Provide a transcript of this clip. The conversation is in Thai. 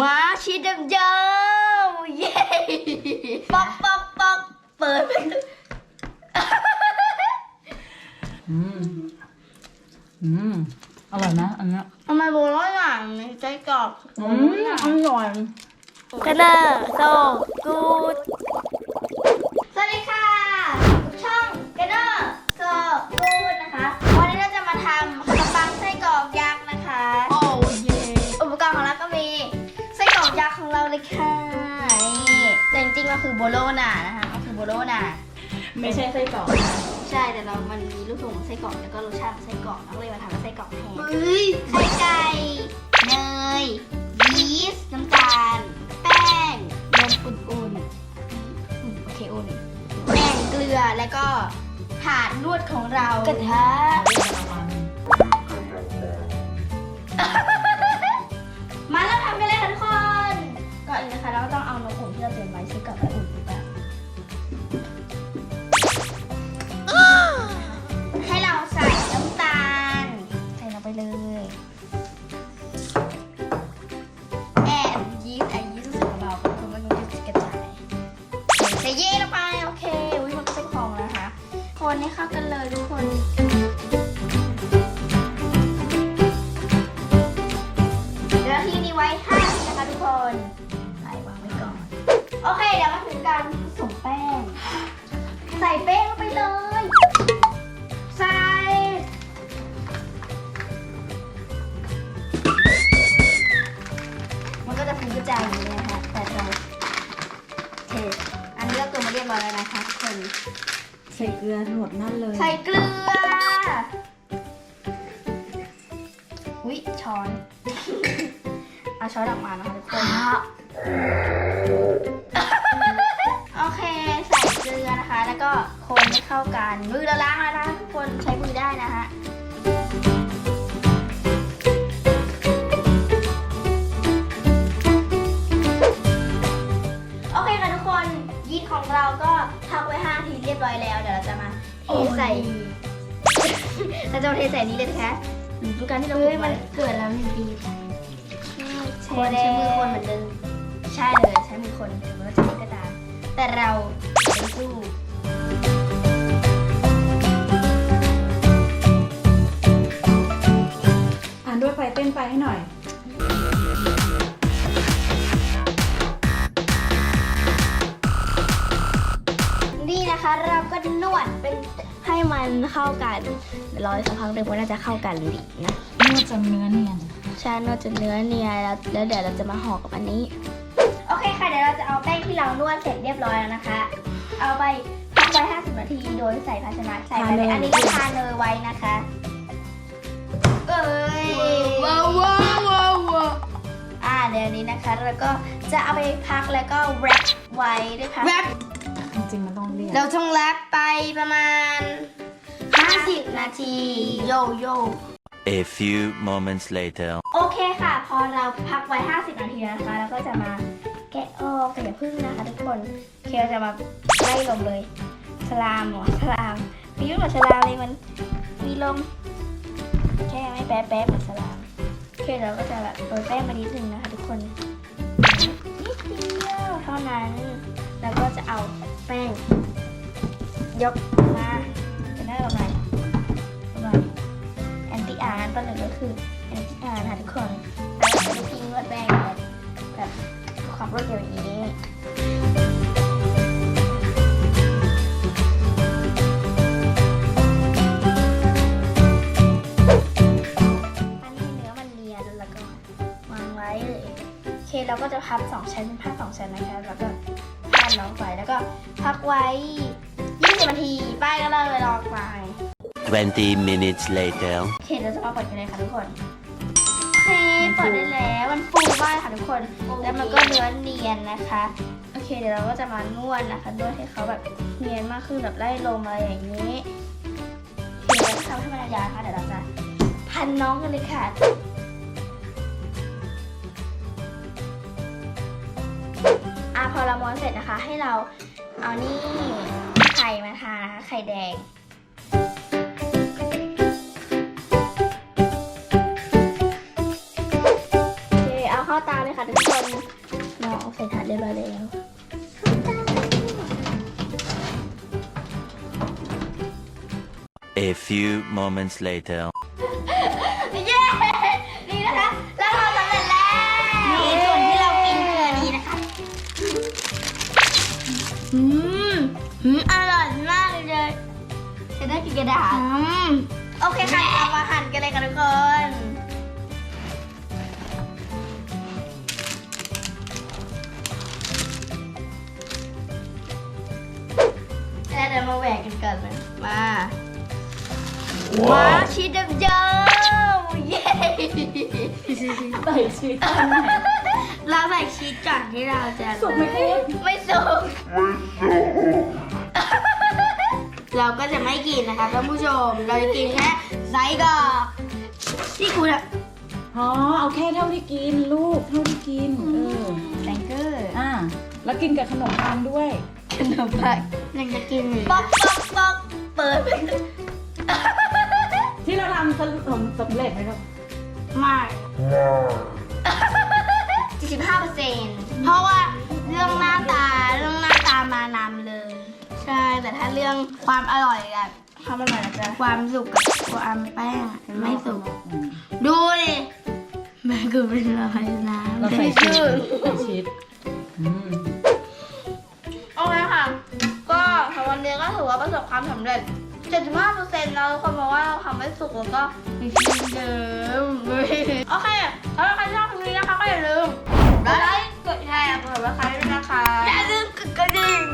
ว้าวชีสเดิมๆเย้ป๊อกป๊อกป๊อกเปิดประตูอืมอืมอร่อยนะอันเนี้ยทำไมโบร้อยอย่างมีไส้กรอกอืมอร่อย กันเนอร์โซกูด คือโบโลนานะคะก็คือโบโลนาไม่ใช่ไส้กรอกนะใช่แต่เรามันมีรูปทรงของไส้กรอกแล้วก็รสชาติของไส้กรอกเราก็เลยมาทำเป็นไส้กรอกแทนเฮ้ยไข่ไก่เนยยีสต์น้ำตาล แป้งนมอุ่นๆอืมโอเคอุ่นแป้งเกลือแล้วก็ถาดนวดของเรากระทะมาแล้วทำกันเลยค่ะทุกคนก่อนอื่นนะคะเราก็ต้องเอานมอุ่นที่เราเตรียมไว้ซื้อกลับไปอุ่น เย่ลงไป โอเคอุ้ยมันก็เป็นฟองแล้วนะคะ คนให้เข้ากันเลยทุกคนเดี๋ยวที่นี้ไว้5นาทีนะคะทุกคนใส่วางไว้ก่อน โอเค เดี๋ยวมาถึงการผสมแป้ง ใส่แป้งลงไปเลย ใส่มันก็จะฟุ้งกระจายอย่างนี้ บร้อยแล้วนะคะทุกคนใส่เกลือหมดนั่นเลย ใส่เกลือ อุ๊ยช้อน เอาช้อนออกมานะคะทุกคนโอเค ใส่เกลือนะคะ แล้วก็คนให้เข้ากัน มือเราล้างแล้วนะคะทุกคนใช้มือได้นะฮะ เราจะมาเทใส่นี้เลยนะคะดูการที่เราเฮ้ยมันเกิดแล้วหนึ่งปีใช้ใช้มือคนเหมือนเดิมใช่เลยใช้มือคนถึงแม้ว่าจะไม่ก็ตามแต่เราไม่สู้อ่านด้วยไฟเต้นไปให้หน่อย นี่นะคะ เราก็นวดเป็นให้มันเข้ากันเดี๋ยวรออีกสักพักหนึ่งว่าน่าจะเข้ากันดีนะนวดจนเนื้อเนียนใช่นวดจนเนื้อเนียนแล้วแล้วเดี๋ยวเราจะมาห่อกับอันนี้ โอเคค่ะเดี๋ยวเราจะเอาแป้งที่เรานวดเสร็จเรียบร้อยแล้วนะคะ เอาไปพักไว้ 50 นาทีโดยใส่ภาชนะใส่ไปเลยทาเนยอันนี้ก็ทาเนยไว้นะคะ เอ้ยว้าวว้าวว้าวอ่าเดี๋ยวนี้นะคะเราก็จะเอาไปพักแล้วก็แรปไว้ด้วยค่ะแรป จริงๆมันต้องเรียกเราต้องแรปไปประมาณ 50 นาทีโยโย่ A few moments later. โอเคค่ะ พอเราพักไว้ 50 นาทีนะคะ แล้วก็จะมาแกะออกแต่อย่าพึ่งนะคะ ทุกคนโอเคเราจะมาไล่ลมเลยสลามเหรอสลามมียุ่งกับสลามเลยมันมีลมแค่ไม่แป๊ะแป๊ะเหมือนสลามโอเคเราก็จะแบบโรยแป้งมานิดนึงนะคะ ทุกคนนิดเดียวเท่านั้น แล้วก็จะเอาแป้ง ยกมาเป็นหน้าประมาณประมาณแอนตี้อาร์ตอนหนึ่งก็คือแอนตี้อาร์นะทุกคนแล้วจะทิ้งนวดแป้งแบบแบบความรวดเร็วอย่างนี้ปั้นให้เนื้อมันเนียนแล้วก็วางไว้เลยโอเคเราก็จะพับสองชั้นเป็นผ้าสองชั้นนะคะแล้วก็ นน้องไปแล้วก็พักไว้20นาทีป้ายก็เลยลองไป20 minutes later. โอเคเราจะมาเปิดกันเลยค่ะทุกคนโอเคเปิดได้แล้วมันฟูมากค่ะทุกคน แล้วมันก็เนื้อเนียนนะคะ โอเคเดี๋ยวเราก็จะมานวดนะคะนวดให้เขาแบบเนียนมากขึ้นแบบไล่ลมอะไรอย่างนี้โอเคเราจะทำให้มันยาวนะคะเดี๋ยวเราจะพันน้องกันเลยค่ะ พอเราม้วนเสร็จนะคะ ให้เราเอานี่ไข่มาทานะคะไข่แดงโอเคเอาเข้าตาเลยค่ะทุกคนเราเอาใส่ถาดเรียบร้อยแล้ว A few moments later. อืมอืมอร่อยมากเลยจะได้กินกระดาษ อืมโอเคค่ะเรามาหั่นกันเลยค่ะทุกคน แล้วเดี๋ยวมาแหวกกันก่อนนะมาว้าวชีสเดิมๆเย้ใส่ชีส เราใส่ชีสก่อนที่เราจะสุกไหมไม่สุกไม่สุก เราก็จะไม่กินนะคะท่านผู้ชม เราจะกินแค่ไซส์กรอกที่คุณอะอ๋อ เอาแค่เท่าที่กินลูกเท่าที่กิน เออ แตงเกอร์อ่า แล้วกินกับขนมปังด้วย ขนมปังยังจะกินป๊อกป๊อกป๊อกเปิดที่เราทำสำเร็จไหมลูกไม่ 45%เซ็นเพราะว่าเรื่องหน้าตาเรื่องหน้าตามานำเลย ใช่ แต่ถ้าเรื่องความอร่อยแบบความอร่อยจะความสุกกับความแป้งไม่สุกดูดิมันคือเป็นอะไรนะราใส่ชื่ชีสอืมโอเคค่ะ ก็สำหรับเนี้ยก็ถือว่าประสบความสำเร็จ 75%เราคนบอกว่าเราทำไม่สุกแล้วก็มีชีสเดิมโอเคแล้วใครชอบคลิปนี้นะคะก็อย่าลืม ไลค์กดแชร์กดไลค์ด้วยนะคะ อย่าลืมกดกระดิ่ง